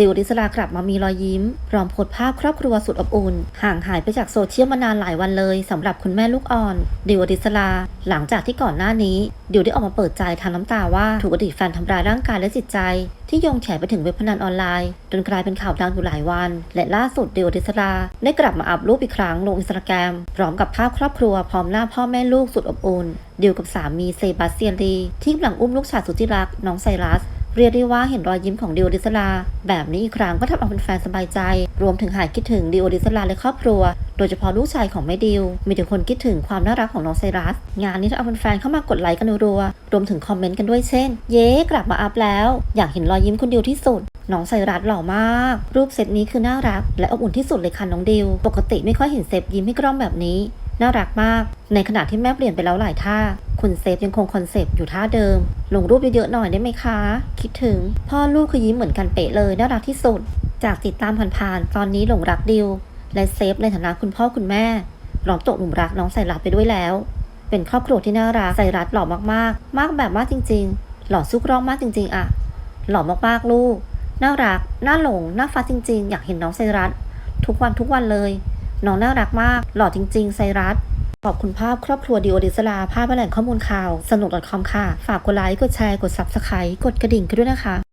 ดิวดิสลากลับมามีรอยยิ้ม พร้อมโพสภาพครอบครัวสุดอบอุ่น ห่างหายไปจากโซเชียลมานานหลายวันเลยสำหรับคุณแม่ลูกอ่อน ดิวดิสลา หลังจากที่ก่อนหน้านี้ ดิวได้ออกมาเปิดใจทางน้ำตาว่าถูกอดีตแฟนทำร้ายร่างกายและจิตใจ ที่โยงแฉไปถึงเว็บพนันออนไลน์จนกลายเป็นข่าวดังอยู่หลายวัน และล่าสุดดิวดิสลาได้กลับมาอัพรูปอีกครั้งลงอินสตาแกรมพร้อมกับภาพครอบครัวพร้อมหน้าพ่อแม่ลูกสุดอบอุ่นดิวกับสามีเซบาสเตียนลีที่กำลังอุ้มลูกชายสุดที่รักน้องไซรัส เรียกได้ว่าเห็นรอยยิ้มของดิโอดิสลา แบบนี้อีกครั้งก็ทำเอาแฟนๆสบายใจ รวมถึงหายคิดถึงดิโอดิสลาและครอบครัว โดยเฉพาะลูกชายของแม่ดิว มีแต่คนคิดถึงความน่ารักของน้องไซรัส งานนี้ทำเอาแฟนๆเข้ามากดไลค์กันรัวรวมถึงคอมเมนต์กันด้วยเช่น เย้กลับมาอัพแล้ว อยากเห็นรอยยิ้มคุณดิวที่สุดน้องไซรัสหล่อมาก รูปเซตนี้คือน่ารัก และอบอุ่นที่สุดเลยค่ะน้องดิว ปกติไม่ค่อยเห็นเซฟยิ้มให้กล้องแบบนี้ น่ารักมาก ในขณะที่แม่เปลี่ยนไปแล้วหลายท่า คุณเซฟยังคงคอนเซปต์อยู่ท่าเดิม ลงรูปเยอะๆหน่อยได้ไหมคะ คิดถึง พ่อลูกคือยิ้มเหมือนกันเป๊ะเลยน่ารักที่สุด จากติดตามผ่านๆตอนนี้หลงรักดิว และเซฟในฐานะคุณพ่อคุณแม่พร้อมตกหลุมรักน้องไซรัสไปด้วยแล้ว เป็นครอบครัวที่น่ารักไซรัสหล่อมากๆ มากแบบมากจริง ๆ หล่อสู้กล้องมากจริง ๆอะหล่อมากๆลูกน่ารักน่าหลงน่าฟ้าจริง ๆ อยากเห็นน้องไซรัสทุกวันทุกวันเลย น้องน่ารักมาก หล่อจริง ๆ ไซรัส ขอบคุณภาพครอบครัวดิโอดิสลาภาพและแหล่งข้อมูลข่าว สนุก .com ค่ะ ฝากกดไลค์ กดแชร์ กด Subscribe กดกระดิ่งกันด้วยนะคะ